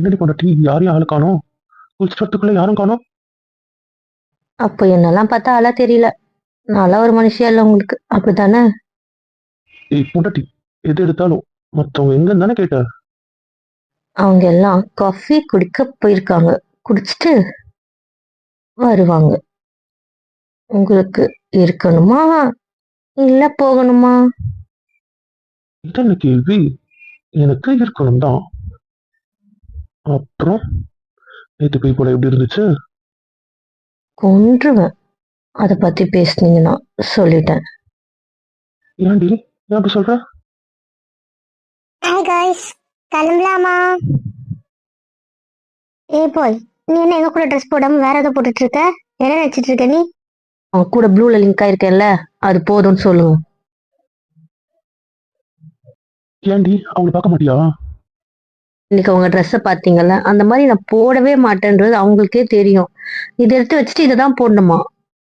என்னடி பொண்டாட்டி யாரையும் ஆளு காணோம்? குளிச்சுட்டுக்குள்ள யாரும் காணோம்? அப்போ என்னெல்லாம் பார்த்தா ஆளா தெரியல. நல்லா ஒரு மனுஷியா இல்ல உங்களுக்கு. அப்படித்தானே? ஏய் பொண்டாட்டி எது எடுத்தாலும் மத்தவங்க எங்கன்னு தானே கேட்ட? அவங்க எல்லாம் காஃபி குடிக்க போயிருக்காங்க. குடிச்சிட்டு வருவாங்க. உங்களுக்கு இருக்கணுமா? இல்ல போகணுமா? இது என்ன கேள்வி எனக்கு இருக்கணும் தான் அப்புறம் நேற்று போய் போல எப்படி இருந்துச்சு? கொன்றுவேன். அத பத்தி பேசுனீங்கன்னா சொல்லிட்டேன். ஏன்டி? ஏன் அப்படி சொல்ற? ஹாய் காய்ஸ் கிளம்பலாமா? ஏ பாய். நீ என்ன எங்க கூட ட்ரெஸ் போடாம வேற ஏதோ போட்டுட்டு இருக்க? என்ன நினைச்சிட்டு இருக்க நீ? அவங்க கூட ப்ளூல லிங்க் ஆயிருக்கேன்ல அது போதும்னு சொல்லுங்க. ஏன்டி? அவங்களை பார்க்க மாட்டியா? இன்னைக்கு அவங்க ட்ரெஸ்ஸை பார்த்தீங்கல்ல அந்த மாதிரி நான் போடவே மாட்டேன்றது அவங்களுக்கே தெரியும். இதை எடுத்து வச்சுட்டு இதை தான் போடணுமா?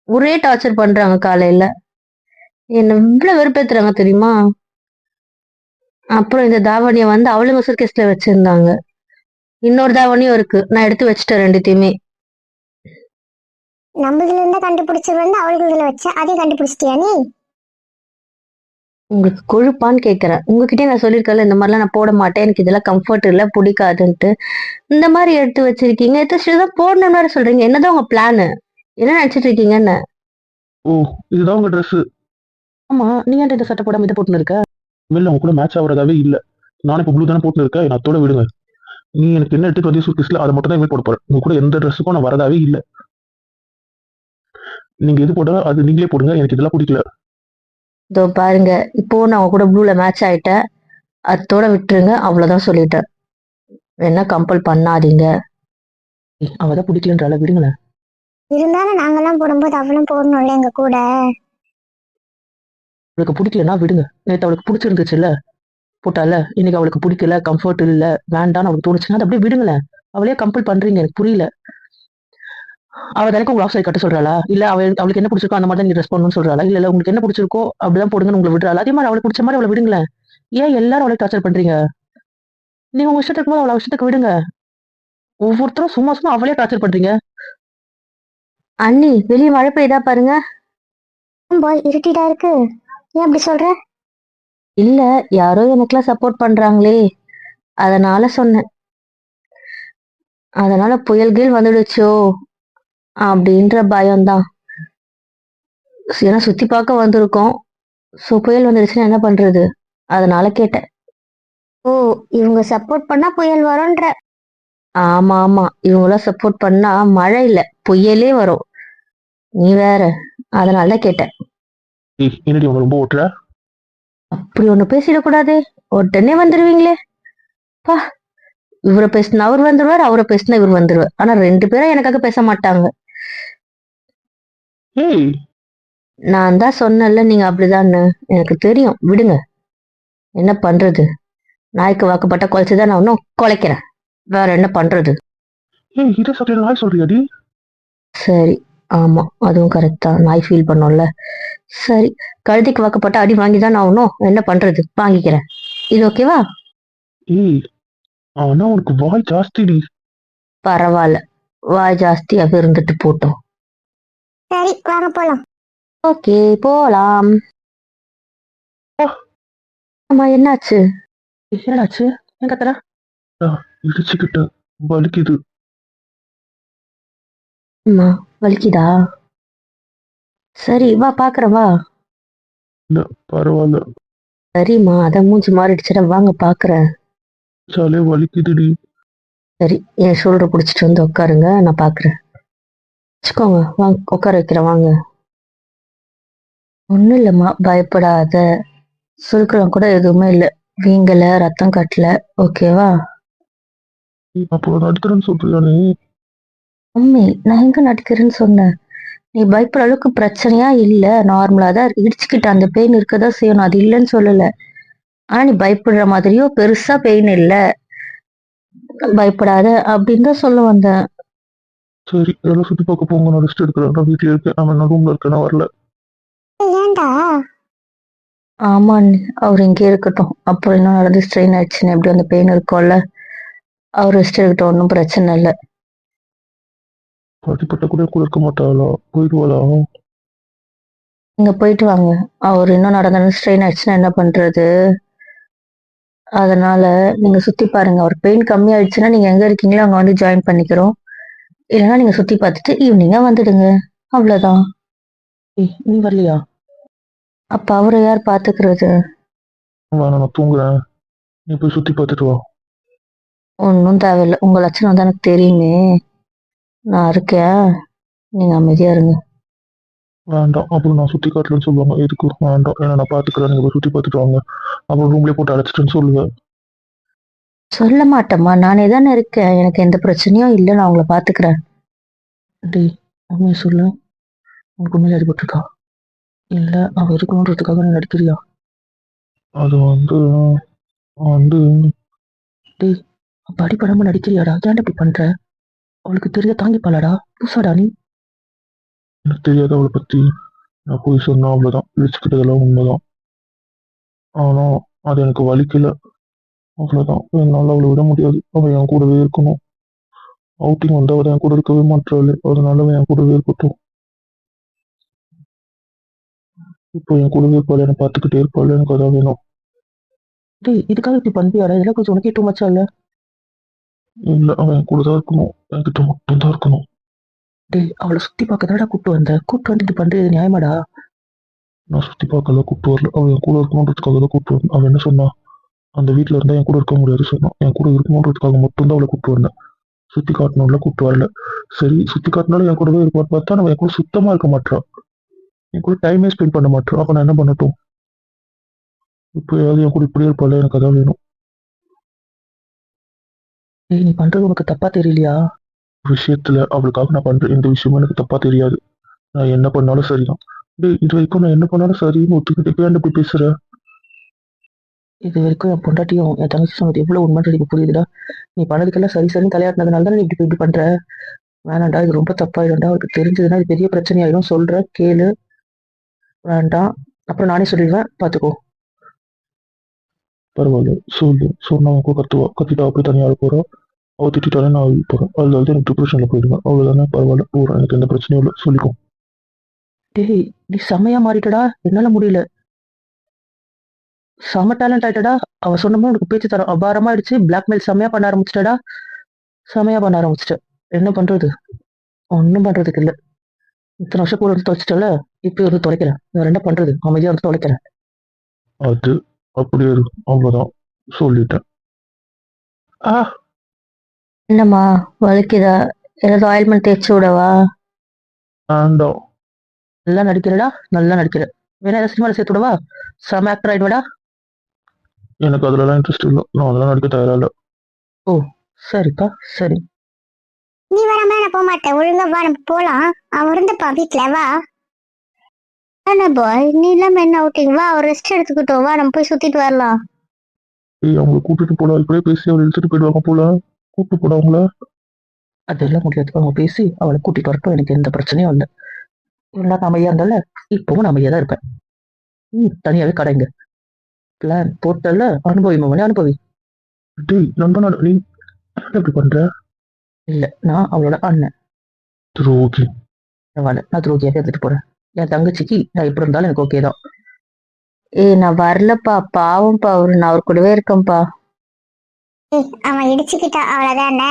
ஒரே டார்ச்சர் பண்றாங்க காலையில. என்ன இவ்வளவு வெறுப்பேத்துறாங்க தெரியுமா? அப்புறம் இந்த தாவணியை வந்து அவளுங்க சர்க்கஸ்ல வச்சிருந்தாங்க. இன்னொரு தாவணியும் இருக்கு. நான் எடுத்து வச்சுட்டேன் ரெண்டுத்தையுமே. நம்மளதுல இருந்தா கண்டுபிடிச்சது வந்து அவளுக்கு இதுல வச்சேன் அதையும் கண்டுபிடிச்சிட்டியா நீ? உங்களுக்கு கொழுப்பான்னு கேட்கறேன் உங்ககிட்டயே நான் சொல்லியிருக்கேன்ல இந்த மாதிரிலாம் நான் போட மாட்டேன். எனக்கு இதெல்லாம் கம்ஃபர்ட் இல்லை பிடிக்காதுன்ட்டு. இந்த மாதிரி எடுத்து வச்சிருக்கீங்க. எடுத்து தான் போடணும்னு வேற சொல்றீங்க. என்னதான் உங்க பிளானு என்ன நினைச்சிட்டு இருக்கீங்கன்னு? ஓ இதுதான் உங்க ட்ரெஸ் ஆமா நீ ஏன் இந்த சட்டை போடாம இதை போட்டுன்னு இருக்க? வெளில அவங்க கூட மேட்ச் ஆகுறதாவே இல்ல. நானும் இப்போ ப்ளூ தானே போட்டுன்னு இருக்கேன். என்னை அத்தோட விடுங்க. நீ எனக்கு என்ன எடுத்துட்டு வந்து சூட்கேஸ்ல அதை மட்டும் தான் போட போறேன். உங்க கூட எந்த ட்ரெஸ்ஸுக்கும் நான் வரதாவே இல்ல. நீங்க எது போட்டா அது நீங்களே போடுங்க. எனக்கு இதெல்லாம் பிடிக்கல. இதோ பாருங்க இப்போ நான் அவங்க கூட ப்ளூல மேட்ச் ஆயிட்டேன். அத்தோட விட்டுருங்க அவ்வளவுதான் சொல்லிட்டேன். என்ன கம்பல் பண்ணாதீங்க. அவதான் பிடிக்கலன்றால விடுங்களேன். இருந்தாலும் நாங்கெல்லாம் போடும்போது அவளும் போடணும்ல எங்க கூட? அவளுக்கு பிடிக்கலன்னா விடுங்க. நேத்து அவளுக்கு பிடிச்சிருந்துச்சுல்ல போட்டால இன்னைக்கு அவளுக்கு பிடிக்கல கம்ஃபர்ட் இல்ல வேண்டாம்னு அவளுக்கு தோணுச்சுன்னா அதை அப்படியே விடுங்களேன். அவளே கம்பல் பண்றீங்க எனக்கு புரியல. அவ தானே உங்க ஆஃப் சைட் கட்ட சொல்றாளா? இல்ல அவ அவளுக்கு என்ன பிடிச்சிருக்கோ அந்த மாதிரி தான் நீ ட்ரெஸ் பண்ணணும்னு சொல்றாளா? இல்ல இல்ல உங்களுக்கு என்ன பிடிச்சிருக்கோ அப்படிதான் போடுங்கன்னு உங்களை விடுறாளா? அதே மாதிரி அவளுக்கு பிடிச்ச மாதிரி அவளை விடுங்களேன். ஏன் எல்லாரும் அவளை டார்ச்சர் பண்றீங்க? நீங்க உங்க இஷ்டத்துக்கு போது அவளை இஷ்டத்துக்கு விடுங்க. ஒவ்வொருத்தரும் சும்மா சும்மா அவளே டார்ச்சர் பண்றீங்க. அண்ணி வெளியே மழை பெய்தா பாருங்க. பாய் இருட்டிடா இருக்கு. ஏன் அப்படி சொல்ற? இல்ல யாரோ எனக்கெல்லாம் சப்போர்ட் பண்றாங்களே. அதனால சொன்னேன். அதனால புயல்கள் வந்துடுச்சோ? அப்படின்ற பயம்தான். ஏன்னா சுத்தி பார்க்க வந்திருக்கோம். ஸோ புயல் வந்துடுச்சுன்னா என்ன பண்றது? அதனால கேட்டேன். ஓ இவங்க சப்போர்ட் பண்ணா புயல் வரும்ன்ற. ஆமா ஆமா. இவங்களாம் சப்போர்ட் பண்ணா மழை இல்ல புயலே வரும். நீ வேற. அதனால தான் கேட்டேன். என்னடி ரொம்ப ஓட்டுற? அப்படி ஒண்ணு பேசிடக்கூடாது. உடனே வந்துருவீங்களே. பா இவரை பேசினா அவர் வந்துருவார் அவரை பேசினா இவர் வந்துருவார். ஆனா ரெண்டு பேரும் எனக்காக பேச மாட்டாங்க. ஏய் நான் தான் சொன்னேன்ல நீங்க அப்படிதான்னு. எனக்கு தெரியும். விடுங்க. என்ன பண்றது? நாய்க்கு வாக்கப்பட்ட குலைச்சுதான் நான் இன்னும் குலைக்கிறேன். வேற என்ன பண்றது? ஏய் இதே சட்டையில நாய் சொல்றியாடி சரி. ஆமா அதுவும் கரெக்ட் தான். நாய் ஃபீல் பண்ணோம்ல. சரி. கழுதைக்கு வாக்கப்பட்ட அடி வாங்கி தான் நான் இன்னும் என்ன பண்றது? வாங்கிக்கிறேன். இது ஓகேவா ஏய் ஆனா உனக்கு வாய் ஜாஸ்திடி பரவாயில்ல. வாய் ஜாஸ்தியாக இருந்துட்டு போட்டோம். சரி வாங்க போலாம். ஓகே போலாம். ஆமா என்னாச்சு? என்னாச்சு என் கத்துறா இடிச்சுக்கிட்ட வலிக்குது. அம்மா வலிக்குதா? சரி வா பாக்குறேன் வா. பரவாயில்ல. சரிம்மா அதான் மூஞ்சி மாறிடுச்சுடா வாங்க பாக்குறேன். சாலே வலிக்குதுடி. சரி என் ஷோல்டர் பிடிச்சிட்டு வந்து உட்காருங்க நான் பாக்குறேன். வச்சுக்கோங்க. வாங்க உட்கார வைக்கிறேன் வாங்க. ஒன்றும் இல்லைம்மா பயப்படாத. சுருக்கலாம் கூட எதுவுமே இல்லை. வீங்கல ரத்தம் கட்டல. ஓகேவா அப்போ நடுத்தரன்னு சொல்றியா நீ? உண்மை நான் எங்க நடிக்கிறேன்னு சொன்னேன்? நீ பயப்படுற அளவுக்கு பிரச்சனையா இல்ல. நார்மலா தான். இடிச்சுக்கிட்ட அந்த பெயின் இருக்கதான் செய்யணும். அது இல்லைன்னு சொல்லல. ஆனா நீ பயப்படுற மாதிரியோ பெருசா பெயின் இல்ல. பயப்படாத. அப்படின்னு தான் சொல்ல வந்தேன். சரி எல்லாம் சுத்தி பார்க்க போங்க. நான் ரெஸ்ட் எடுக்கிறேன். நான் வீட்டுல இருக்கேன். அவன் நான் ரூம்ல இருக்கேன். நான் வரல. ஏன்டா? ஆமா அவர் இங்கே இருக்கட்டும். அப்புறம் இன்னும் நடந்து ஸ்ட்ரெயின் ஆயிடுச்சுன்னு எப்படி அந்த பெயின் இருக்கும்ல. அவர் ரெஸ்ட் எடுக்கட்டும். ஒன்றும் பிரச்சனை இல்லை. பாட்டிப்பட்ட கூட கூட இருக்க மாட்டாளா? போயிடுவாளா? நீங்க போயிட்டு வாங்க. அவர் இன்னும் நடந்தாலும் ஸ்ட்ரெயின் ஆயிடுச்சுன்னா என்ன பண்றது? அதனால நீங்க சுத்தி பாருங்க. அவர் பெயின் கம்மி ஆயிடுச்சுன்னா நீங்க எங்க இருக்கீங்களோ அங்க வந்து ஜாயின் பண்ணிக்கிறோம். இல்லைன்னா நீங்க சுத்தி பார்த்துட்டு ஈவினிங்கா வந்துடுங்க. அவ்வளவுதான். நீ வரலையா? அப்ப அவரை யார் பாத்துக்கிறது வேணாம் நான் தூங்குறேன். நீ போய் சுத்தி பார்த்துட்டு வா. ஒன்றும் தேவையில்லை. உங்க லட்சணம் வந்து எனக்கு தெரியுமே. நான் இருக்கேன். நீங்க அமைதியா இருங்க. வேண்டாம். அப்புறம் நான் சுத்தி காட்டலன்னு சொல்லுவாங்க. எதுக்கு? வேண்டாம். ஏன்னா நான் பாத்துக்கிறேன் நீங்க போய் சுத்தி பார்த்துட்டு வாங்க. அப்புறம் ரூம்லயே போட்டு அடைச்சிட்டேன்னு சொல்லுவேன். சொல்ல மாட்டேம்மா நானே தானே இருக்கேன். எனக்கு எந்த பிரச்சனையும் இல்லை. நான் உங்களை பாத்துக்கிறேன். டேய் உண்மையை சொல்லு. உனக்கு உண்மையில அடிபட்டிருக்கா இல்ல அவ இருக்கணுன்றதுக்காக நீ நடிக்கிறியா? அது வந்து வந்து அப்ப அடிப்படாம நடிக்கிறியாடா? ஏன்டா இப்படி பண்ற? அவளுக்கு தெரிய தாங்கிப்பாளாடா? பூசாடா நீ? எனக்கு தெரியாத அவளை பத்தி. நான் போய் சொன்னா அவ்வளவுதான். இழிச்சுக்கிட்டதெல்லாம் உண்மைதான். ஆனா அது எனக்கு வலிக்கல. அவ்வளவுதான் என்னால அவளை விட முடியாது. அவ என் கூடவே இருக்கணும். அவுட்டிங் வந்து அவள் என் கூட இருக்கவே மாட்டாள். அதனால அவ என் கூடவே இருக்கட்டும். இப்போ என் கூடவே இருப்பாள். என்னை பார்த்துக்கிட்டே இருப்பாள். எனக்கு அதான் வேணும். டேய் இதுக்காக இப்படி பண்றியாடா? இதெல்லாம் கொஞ்சம் உனக்கே டூ மச்சா இல்ல? இல்ல அவன் என் கூட தான் இருக்கணும். என்கிட்ட மட்டும் தான் இருக்கணும். டேய் அவளை சுத்தி பார்க்க தானடா கூட்டு வந்த. கூட்டு வந்து இப்படி பண்றது நியாயமாடா? நான் சுத்தி பார்க்கல கூப்பிட்டு வரல. அவள் என் கூட இருக்கணுன்றதுக்காக தான் கூப்பிட்டு வரேன் அவன் என்ன சொன்னா? அந்த வீட்ல இருந்தா என் கூட இருக்க முடியாது சொன்னான் என் கூட இருக்கணுன்றதுக்காக மட்டும் தான் அவளை கூப்பிட்டு வந்தேன். சுத்தி காட்டணும்ல கூப்பிட்டு வரல. சரி சுத்தி காட்டினாலும் என் கூடவே இருப்பான்னு பார்த்தா நம்ம என் கூட சுத்தமா இருக்க மாட்டா என் கூட டைமே ஸ்பெண்ட் பண்ண மாட்டா அப்ப நான் என்ன பண்ணட்டும்? இப்போ ஏதாவது என் கூட இப்படியே இருப்பாள் எனக்கு அதான் வேணும். டேய் நீ பண்றது உனக்கு தப்பா தெரியலையா? விஷயத்துல அவளுக்காக நான் பண்ற இந்த விஷயமும் எனக்கு தப்பா தெரியாது. நான் என்ன பண்ணாலும் சரிதான். டேய் இது வரைக்கும் நான் என்ன பண்ணாலும் சரின்னு ஒத்துக்கிட்டு ஏன் இப்படி பேசுற? இது வரைக்கும் என் பொண்டாட்டியும் என் தங்கச்சி சொன்னது எவ்வளவு உண்மைன்றது எனக்கு புரியுதுடா. நீ பண்ணதுக்கெல்லாம் சரி சரின்னு தலையாட்டினதுனால தானே நீ இப்படி இப்படி பண்ற? வேணாம்டா இது ரொம்ப தப்பாயிடும்டா. அவருக்கு தெரிஞ்சதுன்னா இது பெரிய பிரச்சனையாயிடும். சொல்ற கேளு. வேண்டாம். அப்புறம் நானே சொல்லிடுவேன். பாத்துக்கோ. பரவாயில்ல சொல்லு. சொன்னா அவன் கத்துவா. கத்திட்டா அப்படி தனியாக போறா. அவ திட்டாலே நான் அழுகி அதுல வந்து எனக்கு டிப்ரெஷன்ல போயிடுவேன். அவ்வளவுதானே? பரவாயில்ல. போறேன் எனக்கு எந்த பிரச்சனையும் இல்லை. சொல்லிக்கோ. டேய் நீ செமையா மாறிட்டடா. என்னால முடியல. செம டேலண்ட் ஆயிட்டடா. அவ சொன்னமோ உனக்கு பேச்சு தரம் அபாரமா ஆயிடுச்சு பிளாக்மெயில் செமையா பண்ண ஆரம்பிச்சிட்டடா. செமையா பண்ண ஆரம்பிச்சிட்ட. என்ன பண்றது? ஒன்றும் பண்றதுக்கு இல்ல. இத்தனை வருஷம் கூட வந்து தொலைச்சிட்டல இப்போ வந்து தொலைக்கிறேன். வேற என்ன பண்றது? அமைதியா வந்து தொலைக்கிறேன். அது அப்படியே இருக்கு அவ்வளவுதான் சொல்லிட்டேன். ஆ. என்னம்மா? வலிக்குதா ஏதாவது ஆயில்மெண்ட் தேய்ச்சி விடவா? வேண்டாம். நல்லா நடிக்கிறடா. நல்லா நடிக்கிற. வேணா ஏதாவது சினிமாவில் சேர்த்து விடவா? செம ஆக்டர் ஆயிடுவாடா. எனக்கு அதுலலாம் இன்ட்ரெஸ்ட் இல்லை. நான் அதெல்லாம் நடிக்க தயாரா இல்லை. சரிப்பா சரி. நீ வராம நான் போக மாட்டேன். ஒழுங்கா வா நம்ம போலாம். அவன் இருந்துப்பா வீட்டுல வா. என்ன பாய் நீ இல்லாம என்ன அவுட்டிங் வா அவர் ரெஸ்ட் எடுத்துக்கிட்டோம் வா. நம்ம போய் சுத்திட்டு வரலாம். ஏய் அவங்களை கூட்டிட்டு போலாம் இப்படியே பேசி அவளை இழுத்துட்டு போயிடுவாங்க போல. கூப்பிட்டு போட அவங்கள. அதெல்லாம் முடியாது. அவங்க பேசி அவளை கூட்டிட்டு வரட்டும். எனக்கு எந்த பிரச்சனையும் இல்லை. இவ்வளோ அமைதியா இருந்தால இப்பவும் நான் அமைதியா தான் இருப்பேன். ம் தனியாவே கடைங்க பிளான் போட்டல அனுபவி மவனே அனுபவி. டேய் நண்பனா நீ என்ன இப்படி பண்ற? இல்ல நான் அவளோட அண்ணன். துரோகி. பரவாயில்ல நான் துரோகியாக எடுத்துட்டு போறேன். என் தங்கச்சிக்கு நான் எப்படி இருந்தாலும் எனக்கு ஓகே தான். ஏய் நான் வரலப்பா. பாவம்ப்பா அவரு நான் அவர் கூடவே இருக்கேன்ப்பா. ஏய், அவன் இடிச்சுக்கிட்டா அவ்வளவுதானே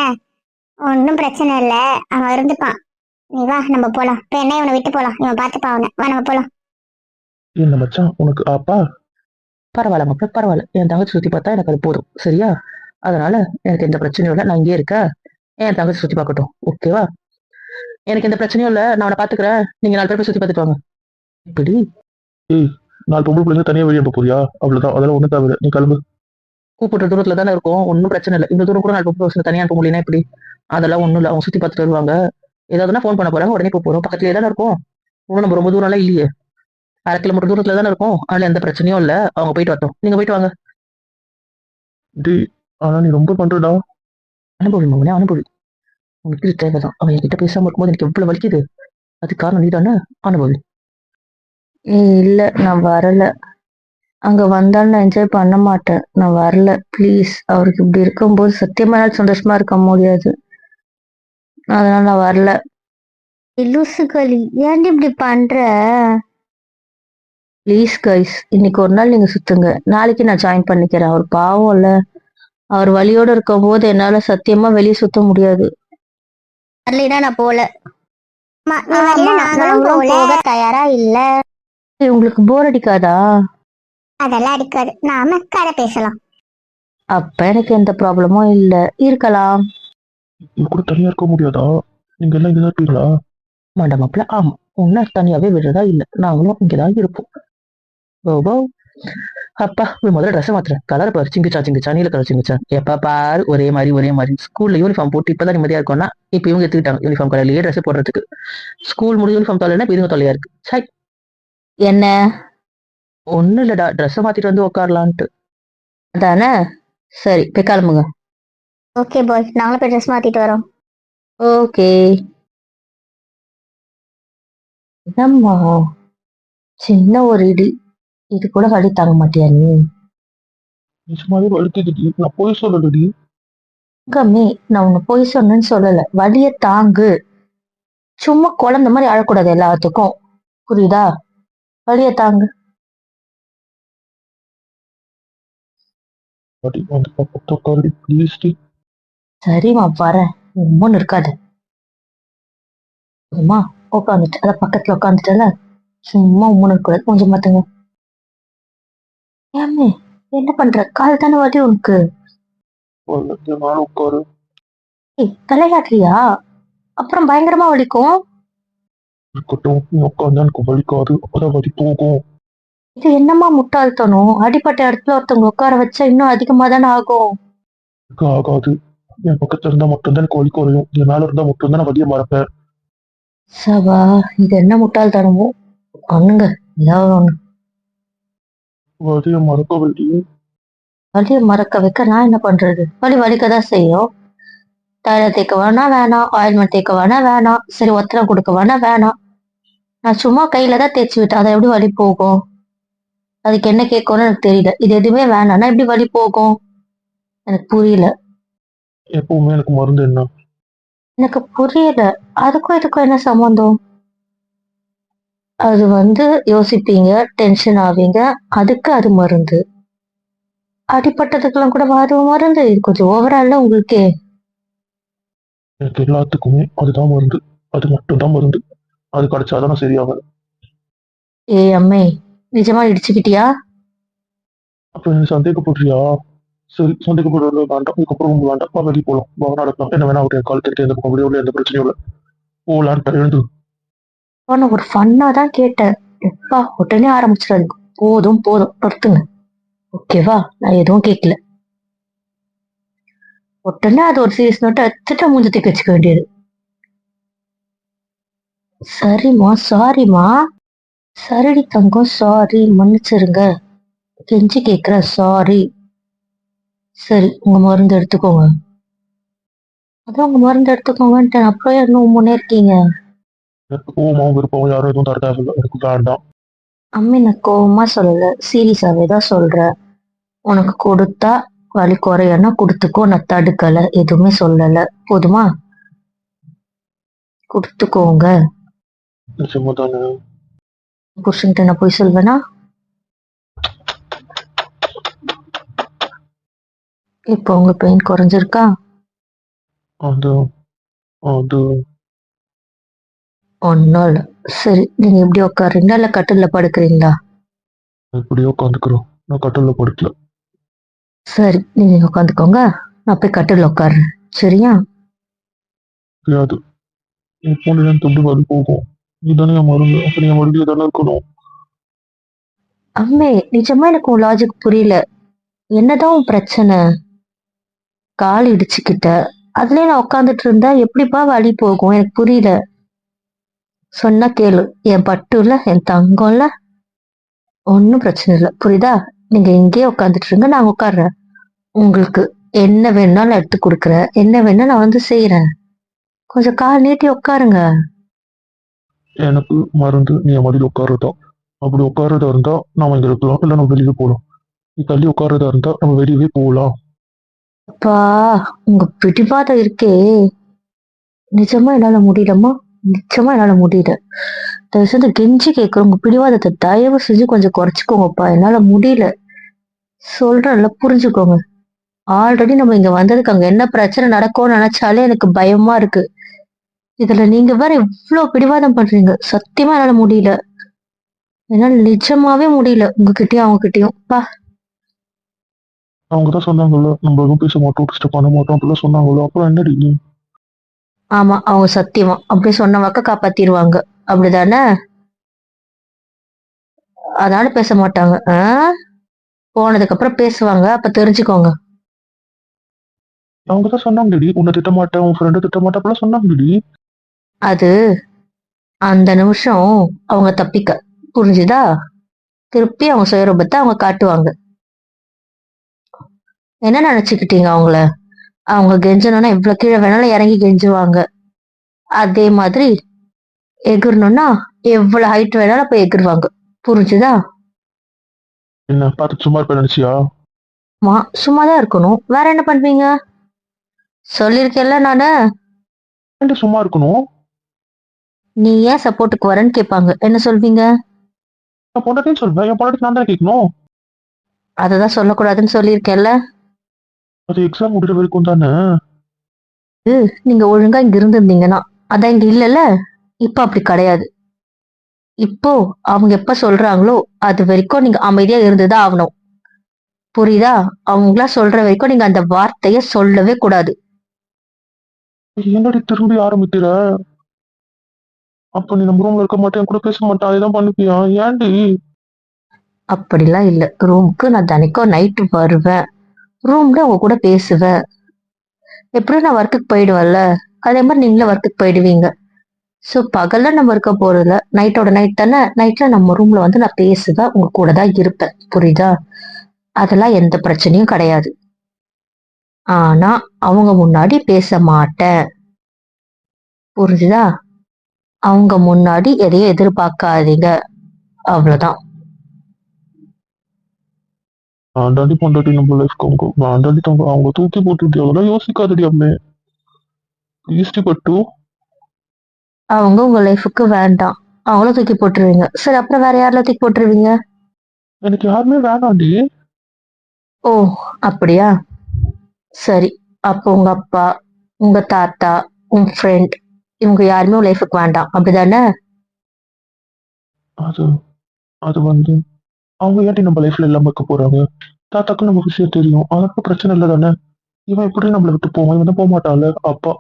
ஒன்னும் பிரச்சனை இல்ல. அவன் இருந்துப்பான். நீ வா நம்ம போலாம். இப்ப என்ன இவனை விட்டு போலாம். இவன் பாத்துப்பா அவனை. வா நம்ம போலாம். என்ன மச்சான் உனக்கு அப்பா? பரவாயில்ல மாப்பிள்ள பரவாயில்ல. என் தங்கச்சி சுத்தி பார்த்தா எனக்கு அது போதும். சரியா? அதனால எனக்கு எந்த பிரச்சனையும் இல்லை. நான் இங்கே இருக்கேன். என் தங்கச்சி சுத்தி பார்க்கட்டும். ஓகேவா எனக்கு எந்த பிரச்சனையும் இல்லை. நான் அவனை பாத்துக்கிறேன் நீங்க நாலு பேர் போய் சுத்தி பார்த்துட்டு வாங்க. இப்படி? நாலு பொம்பளை பிள்ளைங்க தனியா வெளியே போறியா? அவ்வளவுதான். அதெல்லாம் ஒண்ணும் தேவையில்லை. நீ கிளம்பு. கூப்பிட்ட தூரத்துல தானே இருக்கும். ஒன்றும் பிரச்சனை இல்லை. இந்த தூரம் கூட நாலு பேர் பசங்க தனியா அனுப்ப முடியலனா இப்படி? அதெல்லாம் ஒண்ணும் இல்லை. அவங்க சுத்தி பார்த்துட்டு வருவாங்க. ஏதாவதுனா ஃபோன் பண்ண போறாங்க. உடனே போக போறோம். பக்கத்துலயே தானே இருக்கும். ஒன்றும் நம்ம ரொம்ப தூரம்லாம் இல்லையே. அரை கிலோமீட்டர் தூரத்துல தானே இருக்கும்? அதனால எந்த பிரச்சனையும் இல்லை. அவங்க போயிட்டு வரட்டும். நீங்க போயிட்டு வாங்க. டேய் ஆனா நீ ரொம்ப பண்றடா. அனுபவி மகனே அனுபவி. உனக்கு இது தேவைதான். அவன் என்கிட்ட பேசாம இருக்கும்போது எனக்கு எவ்வளவு வலிக்குது. அது காரணம் நீ தானே அனுபவி. ஏய் இல்ல நான் வரல. அங்க வந்தாலும் நான் என்ஜாய் பண்ண மாட்டேன். நான் வரல. ப்ளீஸ் அவருக்கு இப்படி இருக்கும்போது சத்தியமா சந்தோஷமா இருக்க முடியாது. அதனால நான் வரல. லூசுகளி ஏன்டி இப்படி பண்ற? ப்ளீஸ் கைஸ் இன்னைக்கு ஒரு நாள் நீங்க சுத்துங்க. நாளைக்கு நான் ஜாயின் பண்ணிக்கிறேன். அவர் பாவம் இல்ல. அவர் வழியோட இருக்கும்போது என்னால சத்தியமா வெளியே சுத்த முடியாது. வரலைன்னா நான் போல. போக தயாரா இல்ல. உங்களுக்கு போர் அடிக்காதா? அதெல்லாம் அடிக்காது. நாம கதை பேசலாம். அப்ப எனக்கு எந்த ப்ராப்ளமும் இல்ல. இருக்கலாம். என் கூட தனியா இருக்க முடியாதா? நீங்க எல்லாம் இங்கதான் இருப்பீங்களா மாண்டா மாப்பிள்ள ஆமா. உன்னை தனியாவே விடுறதா இல்ல. நாங்களும் இங்கதான் இருப்போம். அப்பா போய் முதல்ல ட்ரெஸ் மாத்துறேன். கலர் பாரு. சிங்கிச்சா சிங்கிச்சா. நீல கலர் சிங்கிச்சா. எப்ப பாரு. ஒரே மாதிரி ஒரே மாதிரி. ஸ்கூல்ல யூனிஃபார்ம் போட்டு இப்பதான் நிம்மதியா இருக்கும்னா இப்ப இவங்க எடுத்துக்கிட்டாங்க யூனிஃபார்ம் கலர்லயே ட்ரெஸ் போடுறதுக்கு. ஸ்கூல் முடிஞ்ச யூனிஃபார்ம் தொலைனா இப்ப இதுங்க தொல்லையா இருக்கு. சை. என்ன? ஒண்ணும் இல்லடா. ட்ரெஸ் மாத்திட்டு வந்து உட்காரலான்ட்டு அதானே? சரி போய் கிளம்புங்க. ஓகே பாய் நாங்களும் போய் ட்ரெஸ் மாத்திட்டு வரோம். ஓகே என்னம்மா? சின்ன ஒரு இடி. இது கூட வழி தாங்க மாட்டியா நீ? நிஜமாவே வழுக்குதுடி நான் போய் சொல்லலடி. கம்மி நான் உன்னை போய் சொன்னேன்னு சொல்லல. வலிய தாங்கு. சும்மா குழந்தை மாதிரி அழக்கூடாது எல்லாத்துக்கும். புரியுதா? வலிய தாங்கு. அடி வந்து பக்கத்து உட்காருடி ப்ளீஸ் டி. சரிம்மா வரேன் உம்முன்னு இருக்காது. அம்மா உட்காந்துட்டு அத பக்கத்துல உட்காந்துட்டல சும்மா உம்முன்னு இருக்கக்கூடாது கொஞ்சம் மாத்துங்க ஏம்மே என்ன பண்ற? கால் தானே வலி உனக்கு? உட்காரு. ஏய் விளையாடுறியா அப்புறம் பயங்கரமா வலிக்கும்? இருக்கட்டும் நீ உட்காந்தா எனக்கு வலிக்காது. அப்பதான் வலி போகும். இது என்னம்மா முட்டாள்தனம்? அடிப்பட்ட இடத்துல ஒருத்தவங்க உட்கார வச்சா இன்னும் அதிகமா தானே ஆகும் ஆகாது. என் பக்கத்துல இருந்தா மட்டும்தான் எனக்கு வலி குறையும். என் மேல இருந்தா மட்டும்தான் நான் வலிய மறப்பேன். சபா இது என்ன முட்டாள்தனமோ? பண்ணுங்க ஏதாவது ஒண்ணு. வலிய மறக்க வேண்டிய வலியை மறக்க வைக்க நான் என்ன பண்றது? வலி வலிக்கதான் செய்யும். தைலம் தேய்க்க வேணா வேணாம் ஆயில்மெண்ட் தேய்க்க வேணா வேணாம் சரி ஒத்தனம் கொடுக்க வேணா வேணாம். நான் சும்மா கையில தான் தேய்ச்சி விட்டேன். அதை எப்படி வலி போகும்? அதுக்கு என்ன கேட்கும்னு எனக்கு தெரியல. இது எதுவுமே வேணாம்னா எப்படி வலி போகும்? எனக்கு புரியல. எப்பவுமே எனக்கு மருந்து என்ன? எனக்கு புரியல. அதுக்கும் இதுக்கும் என்ன சம்மந்தம் அது வந்து யோசிப்பீங்க டென்ஷன் ஆவீங்க. அதுக்கு அது மருந்து. அடிப்பட்டதுக்கெல்லாம் கூட அது மருந்து. இது கொஞ்சம் ஓவரா இல்ல உங்களுக்கே. எனக்கு எல்லாத்துக்குமே அதுதான் மருந்து. அது மட்டும்தான் மருந்து. அது கிடைச்சாதான் சரியாவேன் ஏய் அம்மே நிஜமா இடிச்சுக்கிட்டியா? அப்ப என்ன சந்தேகப்படுறியா? சரி சந்தேகப்படுறது வேண்டாம். இதுக்கப்புறம் உங்களுக்கு வேண்டாம். வெளியே போலாம். வா நடக்கலாம். என்ன வேணா ஒரு கால் தெரிவித்து எந்த பக்கம் முடியவில்லை எந்த பிரச்சனையும் இல்லை. போலான்ட்டு எழுந்து நான் ஒரு ஃபன்னா தான் கேட்டேன். எப்பா உடனே ஆரம்பிச்சிடாது போதும் போதும். நிறுத்துங்க ஓகேவா நான் எதுவும் கேட்கல உடனே அது ஒரு சீரியஸ் நோட்டை எடுத்துட்டு மூஞ்சி தூக்கி வச்சுக்க வேண்டியது. சரிம்மா சாரிம்மா சரிடி தங்கம் சாரி மன்னிச்சிருங்க. கெஞ்சி கேட்குற சாரி சரி உங்க மருந்து எடுத்துக்கோங்க. அதான் உங்க மருந்து எடுத்துக்கோங்கன்ட்டு அப்புறம் இன்னும் முன்னே இருக்கீங்க? எனக்கு கோவமாவும் விருப்பம் யாரும் எதுவும் தர தேவையில்லை எனக்கு வேண்டாம். அம்மி நான் கோவமா சொல்லல. சீரியஸாவே தான் சொல்றேன் உனக்கு கொடுத்தா வலி குறையன்னா கொடுத்துக்கோ. நான் தடுக்கல. எதுவுமே சொல்லல. போதுமா? கொடுத்துக்கோங்க. நிச்சயமா தானே புருஷன்கிட்ட நான் போய் சொல்வேனா? இப்போ உங்க பெயின் குறைஞ்சிருக்கா? அது அது ஒன்னும் இல்ல. சரி நீங்க எப்படி உட்காருங்களா இல்ல கட்டில்ல படுக்கிறீங்களா? எப்படியோ உட்காந்துக்கிறோம் நான் கட்டல்ல படுக்கல. சரி நீங்க உட்காந்துக்கோங்க நான் போய் கட்டில்ல உட்காருறேன் சரியா? முடியாது என் போன எப்படி வலி போகும். நீ தானே என் மருந்து. அப்ப நீ வழியில தானே இருக்கணும். அம்மே நிஜமா எனக்கு உன் லாஜிக் புரியல. என்னதான் உன் பிரச்சனை? கால் இடிச்சுக்கிட்ட. அதுலயே நான் உட்காந்துட்டு இருந்தா எப்படிப்பா வலி போகும்? எனக்கு புரியல. சொன்னா கேளு. என் பட்டுல என் தங்கம்ல ஒன்றும் பிரச்சனை இல்லை. புரியுதா? நீங்க இங்கேயே உட்காந்துட்டு இருங்க நான் உட்கார்றேன். உங்களுக்கு என்ன வேணாலும் எடுத்து கொடுக்குறேன். என்ன வேணா நான் வந்து செய்யறேன் கொஞ்சம் கால் நீட்டி உட்காருங்க. எனக்கு மருந்து நீ என் மடியில் உட்காருதான் அப்படி உட்கார்றதா இருந்தா நாம இங்க இருக்கலாம். இல்ல நம்ம வெளியே போகலாம் நீ தள்ளி உட்கார்றதா இருந்தா நம்ம வெளியவே போகலாம் அப்பா உங்க பிடிவாதம் இருக்கே. நிஜமா என்னால முடியலம்மா? நிச்சயமா என்னால முடியல. தயவு செஞ்சு கெஞ்சி கேட்குறேன் உங்க பிடிவாதத்தை தயவு செஞ்சு கொஞ்சம் குறைச்சிக்கோங்கப்பா. என்னால முடியல. சொல்றேன்ல புரிஞ்சுக்கோங்க. ஆல்ரெடி நம்ம இங்க வந்ததுக்கு அங்க என்ன பிரச்சனை நடக்கும்னு நினைச்சாலே எனக்கு பயமா இருக்கு. இதுல நீங்க வேற இவ்வளவு பிடிவாதம் பண்றீங்க. சத்தியமா என்னால முடியல. என்னால நிஜமாவே முடியல உங்ககிட்டயும் அவங்க கிட்டயும் பா. அவங்க தான் சொன்னாங்கல்ல நம்ம எதுவும் பேச மாட்டோம் டிஸ்டர்ப் பண்ண மாட்டோம் அப்படிலாம் சொன்னாங்கல்ல. அப்புறம் என்னடி நீ? ஆமா அவங்க சத்தியமா. அப்படி சொன்ன வாக்க காப்பாத்திடுவாங்க அப்படிதானே? அதனால பேச மாட்டாங்க? போனதுக்கு அப்புறம் பேசுவாங்க. அப்ப தெரிஞ்சுக்கோங்க. அவங்க தான் சொன்னாங்கடி. உன்னை திட்ட மாட்டேன் உன் ஃப்ரெண்டை திட்ட மாட்டேன் அப்படிலாம் சொன்னாங்கடி. அது அந்த நிமிஷம் அவங்க தப்பிக்க. புரிஞ்சுதா? திருப்பி அவங்க சுயரூபத்தை அவங்க காட்டுவாங்க. என்ன நினைச்சுக்கிட்டீங்க அவங்கள? அவங்க கெஞ்சணும்னா எவ்வளவு கீழே வேணாலும் இறங்கி கெஞ்சுவாங்க. அதே மாதிரி எகிரணும்னா எவ்வளவு ஹைட் வேணாலும் போய் எகிருவாங்க. புரிஞ்சுதா? என்ன பார்த்து சும்மா இருப்பேன் நினைச்சியா? மா சும்மாதான் இருக்கணும். வேற என்ன பண்ணுவீங்க சொல்லியிருக்கேன்ல நானு. சும்மா இருக்கணும்? நீ ஏன் சப்போர்ட்டுக்கு வரேன்னு கேட்பாங்க என்ன சொல்வீங்க? நான் பொண்டாட்டின்னு சொல்வேன். என் பொண்டாட்டி நான் தானே கேட்கணும்? அததான் சொல்லக்கூடாதுன்னு சொல்லியிருக்கேன்ல அது எக்ஸாம் முடிகிற வரைக்கும் தானே? நீங்க ஒழுங்கா இங்க இருந்திருந்தீங்கன்னா. அதான் இங்க இல்லைல்ல? இப்ப அப்படி கிடையாது. இப்போ அவங்க எப்ப சொல்றாங்களோ அது வரைக்கும் நீங்க அமைதியா இருந்துதான் ஆகணும். புரியுதா? அவங்களா சொல்ற வரைக்கும் நீங்க அந்த வார்த்தைய சொல்லவே கூடாது. என்னடி திரும்பி ஆரம்பிக்கிற? அப்ப நீ நம்ம ரூம்ல இருக்க மாட்டேன் கூட பேச மாட்டேன் அதைதான் பண்ணுவியா? ஏன்டி? அப்படிலாம் இல்ல. ரூமுக்கு நான் தினைக்கும் நைட்டு வருவேன். ரூம்ல உங்க கூட பேசுவேன் எப்படியும் நான் ஒர்க்குக்கு போயிடுவேன்ல. அதே மாதிரி நீங்களும் ஒர்க்குக்கு போயிடுவீங்க. ஸோ பகல்ல நம்ம இருக்க போறதுல நைட்டோட நைட் தானே? நைட்ல நம்ம ரூம்ல வந்து நான் பேசுவேன் உங்க கூட தான் இருப்பேன். புரியுதா? அதெல்லாம் எந்த பிரச்சனையும் கிடையாது. ஆனா அவங்க முன்னாடி பேச மாட்டேன். புரிஞ்சுதா? அவங்க முன்னாடி எதையும் எதிர்பார்க்காதீங்க. அவ்வளோதான் வேண்டாண்டி பொண்டாட்டி நம்ம லைஃப்க்கு அவங்க வேண்டாண்டி தங்க அவங்க தூக்கி போட்டுட்டி அதெல்லாம் யோசிக்காதடி அம்மே. ஈஸ்டி பட்டு அவங்க உங்க லைஃபுக்கு வேண்டாம். அவங்களும் தூக்கி போட்டுருவீங்க. சரி அப்புறம் வேற யாரெல்லாம் தூக்கி போட்டுருவீங்க? எனக்கு யாருமே வேணாண்டி. ஓ அப்படியா? சரி அப்போ உங்க அப்பா உங்க தாத்தா உங்க ஃப்ரெண்ட் இவங்க யாருமே உன் லைஃபுக்கு வேண்டாம். அப்படிதானே? அது அது வந்து அவங்க ஏன்டி நம்ம லைஃப்ல இல்லாம இருக்க போறாங்க? தாத்தாக்கு நம்ம விஷயம் தெரியும். அதற்கு பிரச்சனை இல்லை தானே? இவன் எப்படி நம்மளை விட்டு போவான்? இவன் போக மாட்டான்ல அப்பா.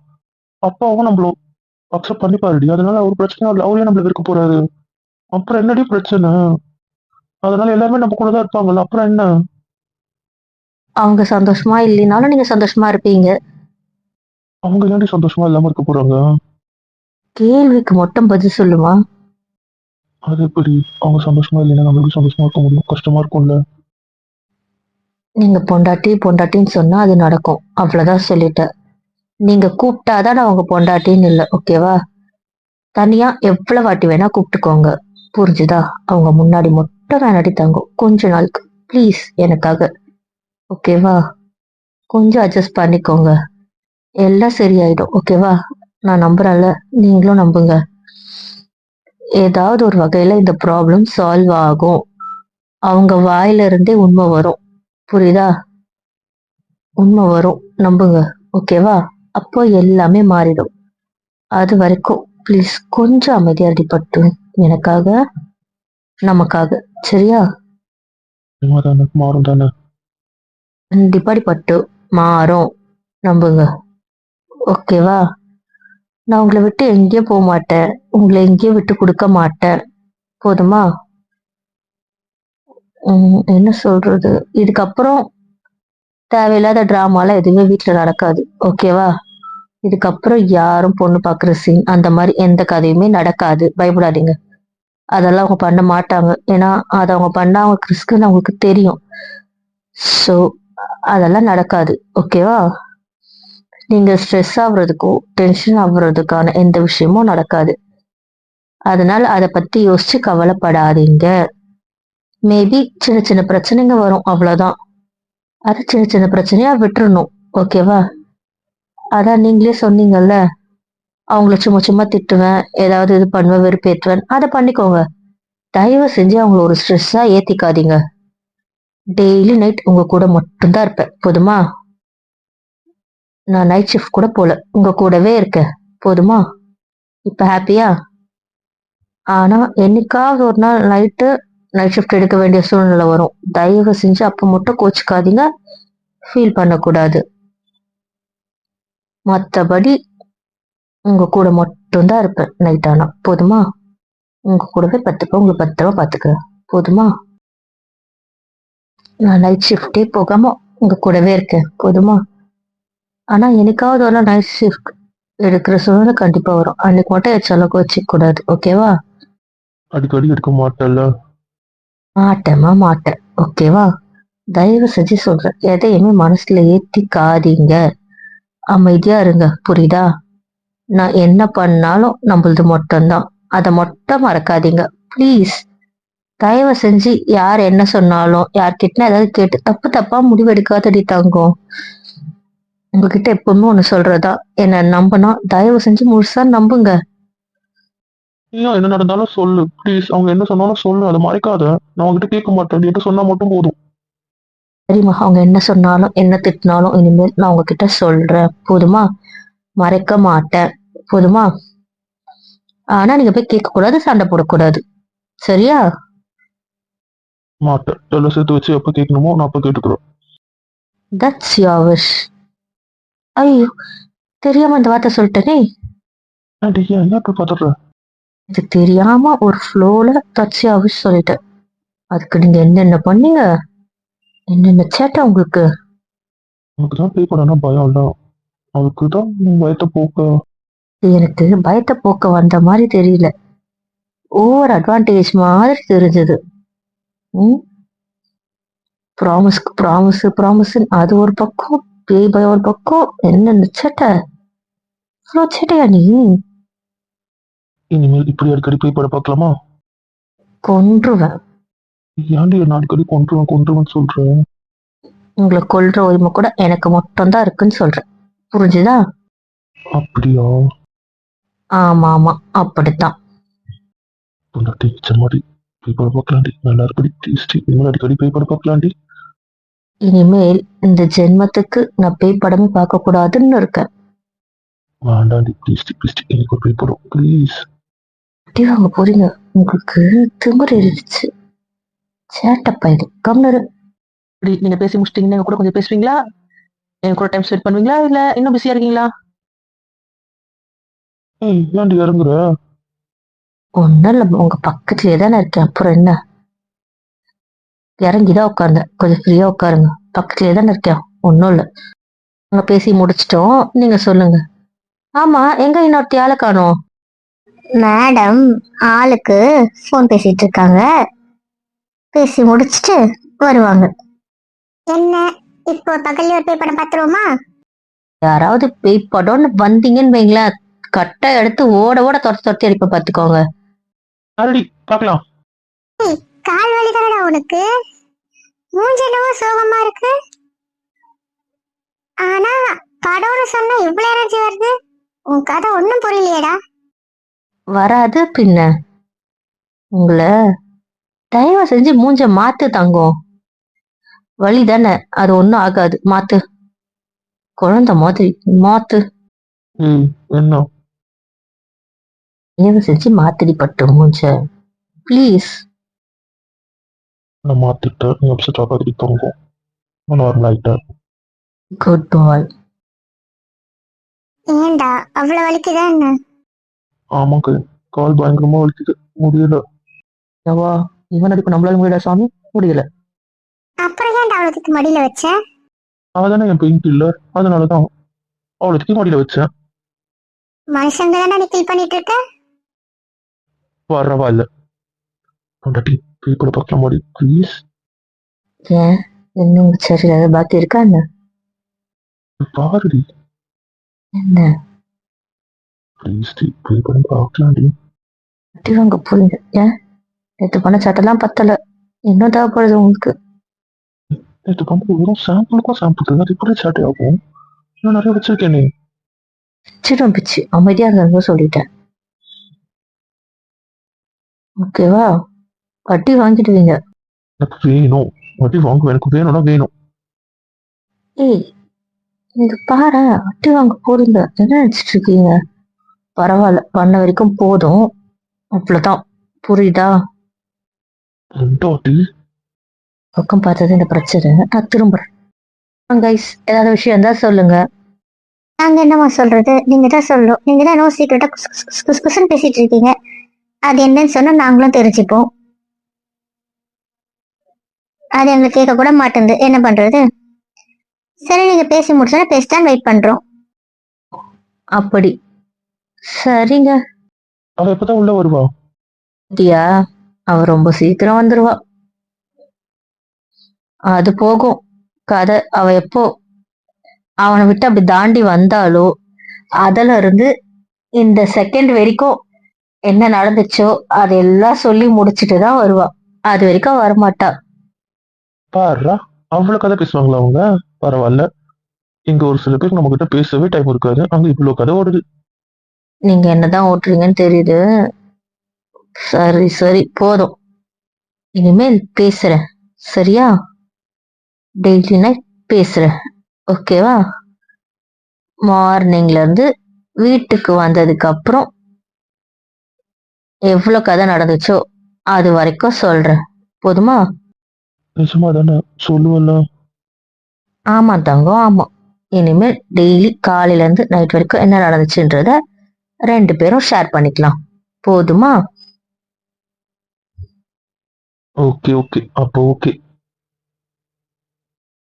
அப்பாவும் நம்மள அக்செப்ட் பண்ணிப்பாருடி. அதனால அவர் பிரச்சனையும் இல்லை. அவரே நம்மள இருக்க போறாரு. அப்புறம் என்னடி பிரச்சனை? அதனால எல்லாருமே நம்ம கூட தான் இருப்பாங்கல்ல. அப்புறம் என்ன? அவங்க சந்தோஷமா இல்லைனாலும் நீங்க சந்தோஷமா இருப்பீங்க. அவங்க ஏன்டி சந்தோஷமா இல்லாம இருக்க போறாங்க? கேள்விக்கு மட்டும் பதில் சொல்லுமா? அது எப்படி? அவங்க சந்தோஷமா இல்லைன்னா நம்மளுக்கு சந்தோஷமா இருக்க முடியும். கஷ்டமா இருக்கும்ல. நீங்க பொண்டாட்டி பொண்டாட்டின்னு சொன்னா அது நடக்கும். அவ்வளவுதான் சொல்லிட்டேன் நீங்க கூப்பிட்டாதான் நான் பொண்டாட்டின்னு இல்லை ஓகேவா? தனியா எவ்வளவு வாட்டி வேணா கூப்பிட்டுக்கோங்க. புரிஞ்சுதா? அவங்க முன்னாடி மட்டும் வேணாடி தங்கும். கொஞ்ச நாளுக்கு. ப்ளீஸ் எனக்காக. ஓகேவா? கொஞ்சம் அட்ஜஸ்ட் பண்ணிக்கோங்க. எல்லாம் சரியாயிடும். ஓகேவா? நான் நம்புறேன்ல. நீங்களும் நம்புங்க. ஏதாவது ஒரு வகையில இந்த ப்ராப்ளம் சால்வ் ஆகும். அவங்க வாயில இருந்தே உண்மை வரும். புரியுதா? உண்மை வரும். நம்புங்க. ஓகேவா அப்போ எல்லாமே மாறிடும். அது வரைக்கும் ப்ளீஸ் கொஞ்சம் அமைதியா அடிபட்டு எனக்காக நமக்காக. சரியா? மாறும் தானே? கண்டிப்பா பட்டு மாறும். நம்புங்க. ஓகேவா நான் உங்களை விட்டு எங்கேயும் போக மாட்டேன். உங்களை எங்கேயும் விட்டு கொடுக்க மாட்டேன். போதுமா? என்ன சொல்றது? இதுக்கப்புறம் தேவையில்லாத ட்ராமாலாம் எதுவுமே வீட்டில் நடக்காது. ஓகேவா இதுக்கப்புறம் யாரும் பொண்ணு பார்க்குற சீன் அந்த மாதிரி எந்த கதையுமே நடக்காது. பயப்படாதீங்க. அதெல்லாம் அவங்க பண்ண மாட்டாங்க. ஏன்னா அதை அவங்க பண்ணா அவங்க ரிஸ்க்குன்னு அவங்களுக்கு தெரியும். ஸோ அதெல்லாம் நடக்காது. ஓகேவா நீங்க ஸ்ட்ரெஸ் ஆகுறதுக்கோ டென்ஷன் ஆகுறதுக்கான எந்த விஷயமும் நடக்காது. அதனால அதை பத்தி யோசிச்சு கவலைப்படாதீங்க. மேபி சின்ன சின்ன பிரச்சனைங்க வரும் அவ்வளவுதான். அது சின்ன சின்ன பிரச்சனையா விட்டுறணும் ஓகேவா அதான் நீங்களே சொன்னீங்கல்ல அவங்கள சும்மா சும்மா திட்டுவேன் ஏதாவது இது பண்ணுவேன் வெறுப்பேற்றுவேன் அதை பண்ணிக்கோங்க. தயவு செஞ்சு அவங்கள ஒரு ஸ்ட்ரெஸ்ஸா ஏத்திக்காதீங்க. டெய்லி நைட் உங்க கூட மட்டும்தான் இருப்பேன் போதுமா? நான் நைட் ஷிஃப்ட் கூட போல. உங்க கூடவே இருக்கேன். போதுமா? இப்ப ஹாப்பியா ஆனா என்னைக்காவது ஒரு நாள் நைட்டு நைட் ஷிஃப்ட் எடுக்க வேண்டிய சூழ்நிலை வரும். தயவு செஞ்சு அப்ப மட்டும் கோச்சுக்காதீங்க. ஃபீல் பண்ணக்கூடாது. மற்றபடி உங்க கூட மட்டும்தான் இருப்பேன் நைட் ஆனா. போதுமா? உங்க கூடவே பத்துப்பேன். உங்களை பத்திரமா பாத்துக்கிறேன். போதுமா? நான் நைட் ஷிஃப்டே போகாம உங்க கூடவே இருக்கேன். போதுமா? ஆனா என்னைக்காவது ஒரு நைட் ஷிஃப்ட் எடுக்கிற சூழ்நிலை கண்டிப்பா வரும். அன்னைக்கு மட்டும் எச்சளவுக்கு வச்சுக்க கூடாது ஓகேவா அடிக்கடி எடுக்க மாட்டேல்ல? மாட்டேமா மாட்டேன். ஓகேவா தயவு செஞ்சு சொல்றேன். எதையுமே மனசுல ஏத்திக்காதீங்க. அமைதியா இருங்க. புரியுதா? நான் என்ன பண்ணாலும் நம்மளது மட்டும்தான். அதை மட்டும் மறக்காதீங்க. ப்ளீஸ் தயவு செஞ்சு யார் என்ன சொன்னாலும் யார்கிட்ட ஏதாவது கேட்டு தப்பு தப்பா முடிவெடுக்காதடி தங்கம். உங்ககிட்ட எப்பவுமே ஒண்ணு சொல்றதா? என்ன நம்பினா தயவு செஞ்சு முழுசா நம்புங்க. நீயும் என்ன நடந்தாலும் சொல்லு. ப்ளீஸ் அவங்க என்ன சொன்னாலும் சொல்லு. அதை மறைக்காத. நான் உங்ககிட்ட கேட்க மாட்டேன். நீ சொன்னா மட்டும் போதும். சரிம்மா அவங்க என்ன சொன்னாலும் என்ன திட்டினாலும் இனிமேல் நான் உங்ககிட்ட சொல்றேன். போதுமா? மறைக்க மாட்டேன். போதுமா? ஆனா நீங்க போய் கேட்க கூடாது சண்டை போடக்கூடாது. சரியா? மாட்டேன். எல்லாம் சேர்த்து வச்சு எப்ப கேட்கணுமோ நான் அப்ப கேட்டுக்கிறேன் தட்ஸ் யோர் விஷ் ஐயோ தெரியாம இந்த வார்த்தை சொல்லிட்டேனே. ஏன் பதற இது தெரியாம ஒரு ஃப்ளோல விஷ் சொல்லிட்டேன் அதுக்கு நீங்க என்னென்ன பண்ணீங்க? என்னென்ன சேட்டை உங்களுக்கு? உனக்கு தான் பே பண்ணனா பயம் இல்ல. அதுக்கு தான் பயத்தை போக்க. எனக்கு பயத்தை போக்க வந்த மாதிரி தெரியல. ஓவர் அட்வான்டேஜ் மாதிரி தெரிஞ்சது. ம்? ப்ராமிஸ்க்கு ப்ராமிஸ் ப்ராமிஸ் அது ஒரு பக்கம். பேய் பயம் ஒரு பக்கம் என்னென்ன சேட்டை? இவ்வளோ சேட்டையா நீ? இனிமேல் இப்படி அடிக்கடி போய் பட பார்க்கலாமா? கொன்றுவேன். ஏன்டி என்ன அடிக்கடி கொன்றுவன் கொன்றுவன் சொல்றேன் உங்களை கொல்ற உரிமை கூட எனக்கு மட்டும்தான் இருக்குன்னு சொல்றேன். புரிஞ்சுதா? அப்படியா? ஆமா ஆமா அப்படித்தான். பொண்டாட்டி செம்மாடி போய் பட பார்க்கலாண்டி. நல்லா இருக்குடி டேஸ்டி இனிமேல் அடிக்கடி போய் பட பார்க்கலாண்டி. இனிமேல் இந்த ஜென்மத்துக்கு நான் பேய் படமே பார்க்க கூடாதுன்னு இருக்கேன் வேண்டாண்டி ப்ளீஸ் ப்ளீஸ் எனக்கு ஒரு போய் படம் ப்ளீஸ் அப்படி வாங்க போறீங்க. உங்களுக்கு திமிர் ஏறிடுச்சு சேட்டப்பா இது கம்னரு இப்படி நீங்க பேசி முடிச்சிட்டீங்கன்னா எங்க கூட கொஞ்சம் பேசுவீங்களா? என் கூட டைம் ஸ்பெண்ட் பண்ணுவீங்களா? இல்ல இன்னும் பிஸியா இருக்கீங்களா? ஏய் ஏன்டி இறங்குற? ஒன்னும் இல்ல உங்க பக்கத்துலயே தானே இருக்கேன். அப்புறம் என்ன? இறங்கிதான் உட்கார்ந்தேன். கொஞ்சம் ஃப்ரீயா உட்காருங்க. பக்கத்துலயே தானே இருக்கேன். ஒன்னும் இல்ல. நாங்க பேசி முடிச்சிட்டோம். நீங்க சொல்லுங்க. ஆமா எங்க இன்னொருத்தி ஆளை காணோம்? மேடம் ஆளுக்கு ஃபோன் பேசிட்டு இருக்காங்க. பேசி முடிச்சிட்டு வருவாங்க. என்ன? இப்போ பகல்ல ஒரு பேய் படம் பார்த்துருவோமா? யாராவது பேய் படம்னு வந்தீங்கன்னு வைங்களேன். கட்டை எடுத்து ஓட ஓட துரத்து துரத்தி அடிப்ப பாத்துக்கோங்க பார்க்கலாம். கால் வலி தானடா உனக்கு? மூஞ்சி என்னவோ சோகமா இருக்கு. ஆனா படம்னு சொன்னா இவ்வளவு எனர்ஜி வருது? உன் கதை ஒண்ணும் புரியலையேடா. வராது பின்ன. உங்களை தயவு செஞ்சு மூஞ்ச மாத்து தங்கம் வழி தானே அது ஒண்ணும் ஆகாது. மாத்து. குழந்தை மாதிரி மாத்து. என்ன தயவு செஞ்சு மாத்திடி பட்டு மூஞ்ச. ப்ளீஸ் நான் மாத்திட்டேன். நீ அப்செட் ஆகாதடி தங்கம். நான் நார்மல் ஆயிட்டேன். குட் பாய் ஏன்டா? அவ்வளவு வலிக்குதா என்ன? ஆமாங்க. கால் பயங்கரமா வலிக்குது. முடியல. எவா இவன் அடிப்பு நம்மளால முடியல சாமி? முடியல. அப்புறம் ஏன்டா அவளுக்கு மடியில வச்ச? அவதானே என் பெயின் கில்லர் அதனாலதான் அவளுக்கு மாடியில வச்சேன் மனுஷங்க தானே நீ கில் பண்ணிட்டு இருக்க? பரவாயில்ல. பொண்டாட்டி போய் கூட பார்க்கலாம் மாடி ப்ளீஸ் ஏன் இன்னும் உங்க சரியில் ஏதாவது பாக்கி இருக்கா என்ன? பாருடி. என்ன? ப்ளீஸ் டி போய் படம் பார்க்கலாம்டி வட்டி வாங்க போறீங்க ஏன் நேற்று பண்ண சட்டெல்லாம் பத்தல. இன்னும் தேவைப்படுது உங்களுக்கு? நேற்று பண்ணது வெறும் சாம்பிளுக்கும் சாம்பிள் தான் அது எப்படி சாட்டை ஆகும்? இன்னும் நிறைய வச்சிருக்கேனே சிடம் பிச்சு. அமைதியா இருந்தவங்க சொல்லிட்டேன். ஓகேவா வட்டி வாங்கிடுவீங்க. எனக்கு வேணும். வட்டி வாங்குவேன் எனக்கு வேணும்னா வேணும். ஏய் நீங்க பாரு வட்டி வாங்க போறீங்க. என்ன நினைச்சிட்டு இருக்கீங்க? பரவாயில்ல பண்ண வரைக்கும் போதும். அவ்வளவுதான். புரியுதா? பக்கம் பார்த்தது இந்த பிரச்சனை. நான் திரும்புறேன். கைஸ் ஏதாவது விஷயம் இருந்தா சொல்லுங்க. நாங்க என்னம்மா சொல்றது? நீங்க தான் சொல்லணும். நீங்க தான் நோ சீக்கிரட்டா குஸ் குஸ்ன்னு பேசிட்டு இருக்கீங்க. அது என்னன்னு சொன்னா நாங்களும் தெரிஞ்சுப்போம். அது எங்களுக்கு கேட்க கூட மாட்டேங்குது. என்ன பண்றது? சரி நீங்க பேசி முடிச்சோன்னா பேசிட்டான் வெயிட் பண்றோம். அப்படி. சரிங்க. அவ எப்பதான் உள்ள வருவா? தியா அவ ரொம்ப சீக்கிரம் வந்துருவா. அது போகும். கதை. அவ எப்போ? அவனை விட்டு அப்படி தாண்டி வந்தாலோ அதுல இருந்து இந்த செகண்ட் வரைக்கும் என்ன நடந்துச்சோ அதெல்லாம் சொல்லி முடிச்சிட்டு தான் வருவா. அது வரைக்கும் வரமாட்டா. பாருடா அவ்வளவு கதை பேசுவாங்களா அவங்க? பரவாயில்ல. இங்க ஒரு சில பேர் நம்ம கிட்ட பேசவே டைம் இருக்காது. அங்க இவ்வளவு கதை ஓடுது. நீங்க என்னதான் ஓட்டுறீங்கன்னு தெரியுது. சரி சரி போதும். இனிமேல் பேசுறேன். சரியா? டெய்லி நைட் பேசுறேன். ஓகேவா மார்னிங்ல இருந்து வீட்டுக்கு வந்ததுக்கு அப்புறம் எவ்வளவு கதை நடந்துச்சோ அது வரைக்கும் சொல்றேன். போதுமா? நிஜமா தானே சொல்லுவல்ல ஆமா தங்கம் ஆமா. இனிமேல் டெய்லி காலையில இருந்து நைட் வரைக்கும் என்ன நடந்துச்சுன்றத ரெண்டு பேரும் ஷேர் பண்ணிக்கலாம். போதுமா? ஓகே ஓகே அப்போ ஓகே